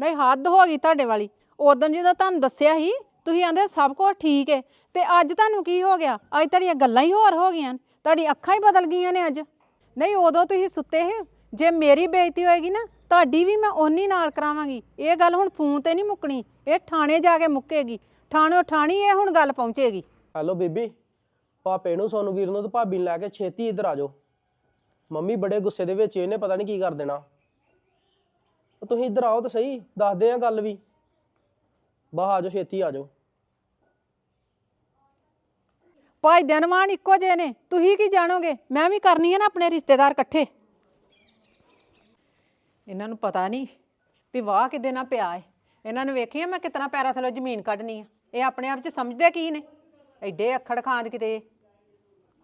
ਨਹੀਂ, ਹੱਦ ਹੋ ਗਈ ਤੁਹਾਡੇ ਵਾਲੀ। ਉਦੋਂ ਜਦੋਂ ਤੁਹਾਨੂੰ ਦੱਸਿਆ ਸੀ, ਤੁਸੀਂ ਆਂਦੇ ਸਭ ਕੁਝ ਠੀਕ ਹੈ ਤੇ ਅੱਜ ਤੁਹਾਨੂੰ ਕੀ ਹੋ ਗਿਆ? ਅੱਜ ਤੁਹਾਡੀਆਂ ਗੱਲਾਂ ਹੀ ਹੋਰ ਹੋ ਗਈਆਂ ਤੁਹਾਡੀ ਅੱਖਾਂ ਹੀ ਬਦਲ ਗਈਆਂ ਨੇ ਅੱਜ। ਨਹੀਂ, ਉਦੋਂ ਤੁਸੀਂ ਸੁੱਤੇ ਸੀ। ਜੇ ਮੇਰੀ ਬੇਇੱਜ਼ਤੀ ਹੋਏਗੀ ਨਾ, ਤੁਹਾਡੀ ਵੀ ਮੈਂ ਓਨੀ ਨਾਲ ਕਰਾਵਾਂਗੀ। ਇਹ ਗੱਲ ਹੁਣ ਫੋਨ ਤੇ ਨਹੀਂ ਮੁੱਕਣੀ। ਇਹ ਥਾਣੇ ਜਾ ਕੇ ਮੁੱਕੇਗੀ। ਥਾਣਿਓ ਠਾਣੀ ਇਹ ਹੁਣ ਗੱਲ ਪਹੁੰਚੇਗੀ। ਹੈਲੋ ਬੀਬੀ ਪਾਪੇ ਨੂੰ, ਸੋਨੂੰ ਵੀਰ ਨੂੰ ਤੇ ਭਾਬੀ ਨੂੰ ਲੈ ਕੇ ਛੇਤੀ ਇੱਧਰ ਆ ਜਾਓ। ਮੰਮੀ ਬੜੇ ਗੁੱਸੇ ਦੇ ਵਿੱਚ ਇਹਨੇ ਪਤਾ ਨਹੀਂ ਕੀ ਕਰ ਦੇਣਾ। ਤਾਂ ਤੁਸੀਂ ਇੱਧਰ ਆਓ ਤਾਂ ਸਹੀ ਦੱਸਦੇ ਆ ਗੱਲ ਵੀ। ਬਾਹ ਆ ਜਾਓ ਛੇਤੀ ਆ ਜਾਓ। ਭਾਈ ਦਿਨਵਾਨ ਇੱਕੋ ਜਿਹੇ ਨੇ ਤੁਸੀਂ ਕੀ ਜਾਣੋਗੇ? ਮੈਂ ਵੀ ਕਰਨੀ ਹੈ ਨਾ ਆਪਣੇ ਰਿਸ਼ਤੇਦਾਰ ਇਕੱਠੇ। ਇਹਨਾਂ ਨੂੰ ਪਤਾ ਨਹੀਂ ਵੀ ਵਾਹ ਕਿਦੇ ਨਾਲ ਪਿਆ ਹੈ ਇਹਨਾਂ ਨੇ ਵੇਖਿਆ ਮੈਂ ਕਿਤਨਾ ਪੈਰਾਂ ਥੱਲੇ ਜ਼ਮੀਨ ਕੱਢਣੀ ਆ। ਇਹ ਆਪਣੇ ਆਪ 'ਚ ਸਮਝਦੇ ਕੀ ਨੇ? ਐਡੇ ਅੱਖੜ ਖਾਂਦ ਕਿਤੇ।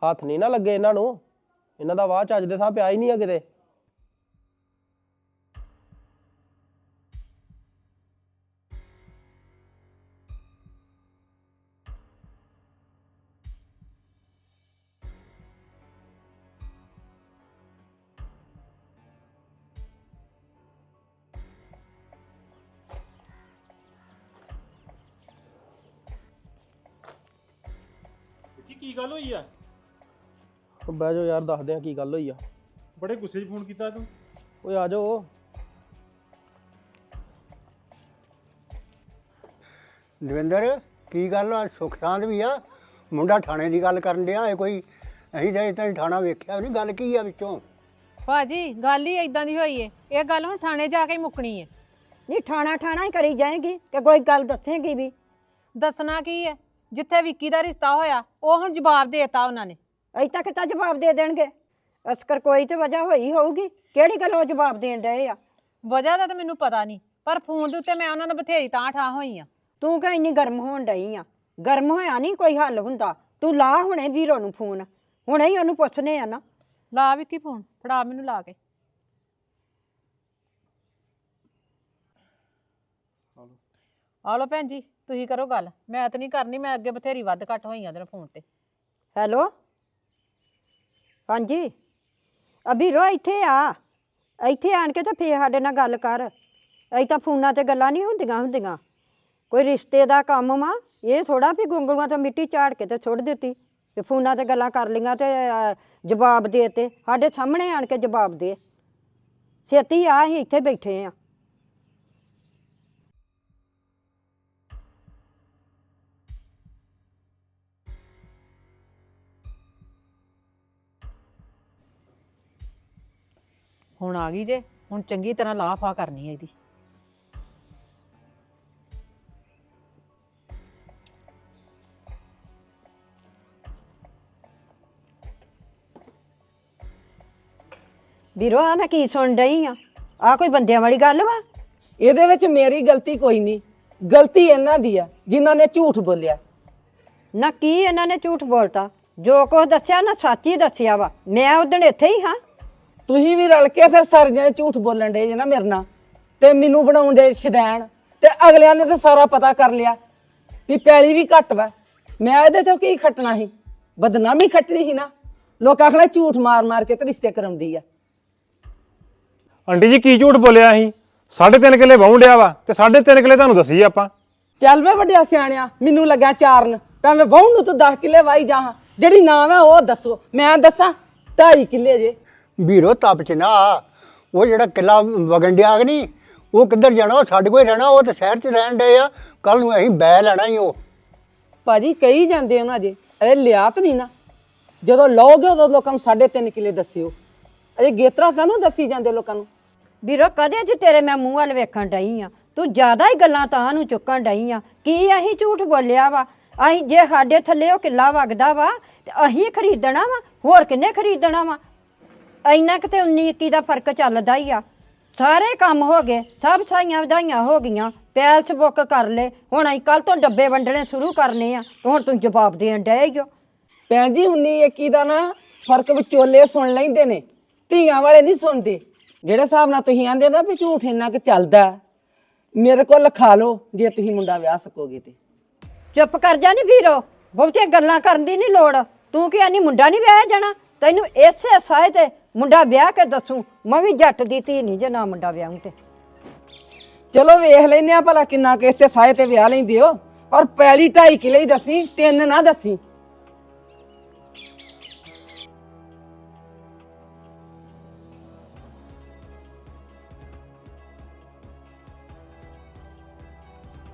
ਹੱਥ ਨਹੀਂ ਨਾ ਲੱਗੇ ਇਹਨਾਂ ਨੂੰ। ਇਹਨਾਂ ਦਾ ਵਾਹ ਚੱਜ ਦੇ ਥਾਂ ਪਿਆ ਹੀ ਨਹੀਂ ਆ ਕਿਤੇ। ਕੀ ਗੱਲ ਹੋਈ ਆ? ਉਹ ਬਹਿ ਜਾਓ ਯਾਰ ਦੱਸਦੇ ਆ ਕੀ ਗੱਲ ਹੋਈ ਆ। ਬੜੇ ਗੁੱਸੇ 'ਚ ਫੋਨ ਕੀਤਾ ਤੂੰ। ਓਏ ਆ ਜਾਓ। ਦਵਿੰਦਰ ਕੀ ਗੱਲ ਆ? ਸੁੱਖ ਸ਼ਾਂਤ ਵੀ ਆ। ਮੁੰਡਾ ਥਾਣੇ ਦੀ ਗੱਲ ਕਰਨ ਡਿਆ ਇਹ ਕੋਈ ਅਸੀਂ ਤਾਂ ਇਤਾਂ ਥਾਣਾ ਵੇਖਿਆ ਨਹੀਂ ਗੱਲ ਕੀ ਆ ਵਿੱਚੋਂ? ਭਾਜੀ ਗੱਲ ਹੀ ਇਦਾਂ ਦੀ ਹੋਈ ਏ। ਇਹ ਗੱਲ ਹੁਣ ਥਾਣੇ ਜਾ ਕੇ ਹੀ ਮੁੱਕਣੀ ਏ। ਨਹੀਂ ਠਾਣਾ ਠਾਣਾ ਹੀ ਕਰੀ ਜਾਏਗੀ ਕਿ ਕੋਈ ਗੱਲ ਦੱਸੇਗੀ ਵੀ। ਦੱਸਣਾ ਕੀ ਹੈ ਜਿੱਥੇ ਵਿੱਕੀ ਦਾ ਰਿਸ਼ਤਾ ਹੋਇਆ ਉਹ ਹੁਣ ਜਵਾਬ ਦੇਤਾ ਉਹਨਾਂ ਨੇ। ਅਜੇ ਤੱਕ ਤਾਂ ਜਵਾਬ ਦੇ ਦੇਣਗੇ? ਅਸਕਰ ਕੋਈ ਤੇ ਵਜ੍ਹਾ ਹੋਈ ਹੋਊਗੀ। ਕਿਹੜੀ ਗੱਲ ਉਹ ਜਵਾਬ ਦੇਣ ਡਏ ਆ? ਵਜ੍ਹਾ ਦਾ ਤਾਂ ਮੈਨੂੰ ਪਤਾ ਨਹੀਂ ਪਰ ਫੋਨ ਦੇ ਉੱਤੇ ਮੈਂ ਉਹਨਾਂ ਨੂੰ ਬਥੇਰੀ ਤਾਂ ਠਾ ਹੋਈ ਆ। ਤੂੰ ਕਿ ਇੰਨੀ ਗਰਮ ਹੋਣ ਡਈ ਆ? ਗਰਮ ਹੋਇਆ ਨਹੀਂ ਕੋਈ ਹੱਲ ਹੁੰਦਾ। ਤੂੰ ਲਾ ਹੁਣੇ ਵੀਰੋ ਨੂੰ ਫੋਨ। ਹੁਣੇ ਹੀ ਉਹਨੂੰ ਪੁੱਛਨੇ ਆ ਨਾ। ਲਾ ਵਿੱਕੀ ਫੋਨ ਫੜਾ ਮੈਨੂੰ ਲਾ ਕੇ। ਆ ਲੋ ਭੈਣ ਜੀ। ਤੁਸੀਂ ਕਰੋ ਗੱਲ। ਮੈਂ ਤਾਂ ਨਹੀਂ ਕਰਨੀ ਮੈਂ ਅੱਗੇ ਬਥੇਰੀ ਵੱਧ ਘੱਟ ਹੋਈ ਆ ਤੇਰੇ ਫੋਨ ਤੇ। ਹੈਲੋ? ਹਾਂਜੀ। ਅਭੀਰੋ ਇੱਥੇ ਆ। ਇੱਥੇ ਆਣ ਕੇ ਤਾਂ ਫੇਰ ਸਾਡੇ ਨਾਲ ਗੱਲ ਕਰ। ਅਸੀਂ ਤਾਂ ਫੋਨਾਂ ਤੇ ਗੱਲਾਂ ਨਹੀਂ ਹੁੰਦੀਆਂ ਹੁੰਦੀਆਂ। ਕੋਈ ਰਿਸ਼ਤੇ ਦਾ ਕੰਮ ਵਾ ਇਹ ਥੋੜਾ ਵੀ ਗੁੰਗਲੂਆਂ ਤੋਂ ਮਿੱਟੀ ਝਾੜ ਕੇ ਤੇ ਸੁੱਟ ਦਿੱਤੀ। ਤੇ ਫੋਨਾਂ ਤੇ ਗੱਲਾਂ ਕਰ ਲਈਆਂ ਤੇ ਅਹ, ਜਵਾਬ ਦੇ ਤੇ। ਸਾਡੇ ਸਾਹਮਣੇ ਆਣ ਕੇ ਜਵਾਬ ਦੇ। ਛੇਤੀ ਆ ਅਸੀਂ ਇੱਥੇ ਬੈਠੇ ਆ। ਹੁਣ ਆ ਗਈ ਜੇ ਹੁਣ ਚੰਗੀ ਤਰ੍ਹਾਂ ਲਾਫਾ ਕਰਨੀ ਹੈ ਇਹਦੀ। ਵੀਰੋ ਆ ਮੈਂ ਕੀ ਸੁਣ ਰਹੀ ਆ? ਆ ਕੋਈ ਬੰਦਿਆਂ ਵਾਲੀ ਗੱਲ ਵਾ? ਇਹਦੇ ਵਿੱਚ ਮੇਰੀ ਗਲਤੀ ਕੋਈ ਨਹੀਂ। ਗਲਤੀ ਇਹਨਾਂ ਦੀ ਆ ਜਿਨ੍ਹਾਂ ਨੇ ਝੂਠ ਬੋਲਿਆ। ਨਾ ਕੀ ਇਹਨਾਂ ਨੇ ਝੂਠ ਬੋਲਤਾ? ਜੋ ਕੁਝ ਦੱਸਿਆ ਨਾ ਸੱਚ ਹੀ ਦੱਸਿਆ ਵਾ। ਮੈਂ ਉਦੋਂ ਇੱਥੇ ਹੀ ਹਾਂ। ਤੁਸੀਂ ਵੀ ਰਲ ਕੇ ਫਿਰ ਸਾਰੇ ਜਣੇ ਝੂਠ ਬੋਲਣ ਦੇ ਜੇ ਨਾ ਮੇਰੇ ਨਾਲ। ਤੇ ਮੈਨੂੰ ਬਣਾਉਣ ਦੇ ਸ਼ਦੈਣ। ਤੇ ਅਗਲਿਆਂ ਨੇ ਤਾਂ ਸਾਰਾ ਪਤਾ ਕਰ ਲਿਆ ਵੀ ਪੈਲੀ ਵੀ ਘੱਟ ਵਾ। ਮੈਂ ਇਹਦੇ ਤੋਂ ਕੀ ਖੱਟਣਾ ਸੀ? ਬਦਨਾਮੀ ਖੱਟਣੀ ਸੀ ਨਾ। ਲੋਕ ਆਖਣਾ ਝੂਠ ਮਾਰ ਮਾਰ ਕੇ ਤੇ ਰਿਸ਼ਤੇ ਕਰਾਉਂਦੀ ਆ। ਆਂਟੀ ਜੀ ਕੀ ਝੂਠ ਬੋਲਿਆ ਸਾਢੇ ਤਿੰਨ ਕਿੱਲੇ ਵਾਹੁਣ ਡਿਆ ਵਾ ਤੇ ਸਾਢੇ ਤਿੰਨ ਕਿੱਲੇ ਤੁਹਾਨੂੰ ਦੱਸੀ ਆਪਾਂ। ਚੱਲ ਵੇ ਵੱਡਿਆ ਸਿਆਣਿਆ ਮੈਨੂੰ ਲੱਗਾ ਚਾਰਨ। ਭਾਵੇਂ ਵਾਹੁਣ ਨੂੰ ਤੂੰ 10 ਕਿੱਲੇ ਵਾਈ ਜਾ ਜਿਹੜੀ ਨਾ ਵਾ ਉਹ ਦੱਸੋ। ਮੈਂ ਦੱਸਾਂ 2.5 ਕਿੱਲੇ ਜੇ। ਵੀਰੋ ਤਪ ਚ ਨਾ ਆ। ਉਹ ਜਿਹੜਾ ਕਿਲਾ ਵਗਣ ਡਿਆ ਕਿ ਨਹੀਂ ਉਹ ਕਿੱਧਰ ਜਾਣਾ? ਉਹ ਸਾਡੇ ਕੋਲ ਹੀ ਰਹਿਣਾ ਉਹ ਤਾਂ ਸ਼ਹਿਰ 'ਚ ਰਹਿਣ ਡਏ ਆ। ਕੱਲ ਨੂੰ ਅਸੀਂ ਬੈ ਲੈਣਾ ਹੀ ਉਹ। ਭਾਜੀ ਕਹੀ ਜਾਂਦੇ ਉਹਨਾਂ ਜੇ ਅਰੇ ਲਿਆ ਤਾਂ ਨਹੀਂ ਨਾ। ਜਦੋਂ ਲਓਗੇ ਉਦੋਂ ਲੋਕਾਂ ਨੂੰ 3.5 ਕਿੱਲੇ ਦੱਸਿਓ। ਅਜੇ ਗੇਤਰਾ ਕਾਹਨੂੰ ਦੱਸੀ ਜਾਂਦੇ ਲੋਕਾਂ ਨੂੰ? ਵੀਰੋ ਕਦੇ ਤੇ ਤੇਰੇ ਮੈਂ ਮੂੰਹ ਵੱਲ ਵੇਖਣ ਡਈ ਆ। ਤੂੰ ਜ਼ਿਆਦਾ ਹੀ ਗੱਲਾਂ ਤਾਂ ਨੂੰ ਚੁੱਕਣ ਡਈ ਆ। ਕੀ ਅਸੀਂ ਝੂਠ ਬੋਲਿਆ ਵਾ? ਅਸੀਂ ਜੇ ਸਾਡੇ ਥੱਲੇ ਉਹ ਕਿੱਲਾ ਵਗਦਾ ਵਾ ਤੇ ਅਸੀਂ ਖਰੀਦਣਾ ਵਾ? ਹੋਰ ਕਿੰਨੇ ਖਰੀਦਣਾ ਵਾ? ਇੰਨਾ ਕਿਤੇ 19 21 ਦਾ ਫ਼ਰਕ ਚੱਲਦਾ ਹੀ ਆ। ਸਾਰੇ ਕੰਮ ਹੋ ਗਏ ਸਭ ਸਾਈਆਂ ਵਧਾਈਆਂ ਹੋ ਗਈਆਂ ਪੈਲਸ ਬੁੱਕ ਕਰ ਲੈ ਹੁਣ ਅਸੀਂ ਕੱਲ ਤੋਂ ਡੱਬੇ ਵੰਡਣੇ ਸ਼ੁਰੂ ਕਰਨੇ ਆ ਤੇ ਹੁਣ ਤੂੰ ਜਵਾਬ ਦੇਣ ਡਏ ਈ ਓ। ਭੈਣ ਜੀ 19 21 ਦਾ ਨਾ ਫ਼ਰਕ ਵਿਚੋਲੇ ਸੁਣ ਲੈਂਦੇ ਨੇ ਧੀਆਂ ਵਾਲੇ ਨਹੀਂ ਸੁਣਦੇ। ਜਿਹੜੇ ਹਿਸਾਬ ਨਾਲ ਤੁਸੀਂ ਆਂਦੇ ਨਾ ਵੀ ਝੂਠ ਇੰਨਾ ਕਿ ਚੱਲਦਾ ਮੇਰੇ ਕੋਲ ਲਿਖਾ ਲਓ ਜੇ ਤੁਸੀਂ ਮੁੰਡਾ ਵਿਆਹ ਸਕੋਗੇ ਤੇ। ਚੁੱਪ ਕਰ ਜਾ ਨੀ ਵੀਰੋ ਬਹੁਤੀਆਂ ਗੱਲਾਂ ਕਰਨ ਦੀ ਨਹੀਂ ਲੋੜ। ਤੂੰ ਕੀ ਆਨੀ ਮੁੰਡਾ ਨਹੀਂ ਵਿਆਹਿਆ ਜਾਣਾ ਤੈਨੂੰ ਇਸੇ ਸਾਏ ਤੇ ਮੁੰਡਾ ਵਿਆਹ ਕੇ ਦੱਸੂ, ਮੈਂ ਵੀ ਜੱਟ ਦੀ ਧੀ ਨਹੀਂ ਜੇ ਨਾ ਮੁੰਡਾ ਵਿਆਹੂੰ ਤੇ। ਚਲੋ ਵੇਖ ਲੈਨੇ ਆ ਭਲਾ ਕਿੰਨਾ ਕਿਸ ਤੇ ਸਾਏ ਤੇ ਵਿਆਹ ਲੈਂਦੇ ਹੋ। ਔਰ ਪੈਲੀ ਢਾਈ ਕਿਲੇ ਹੀ ਦੱਸੀ, ਤਿੰਨ ਨਾ ਦੱਸੀ।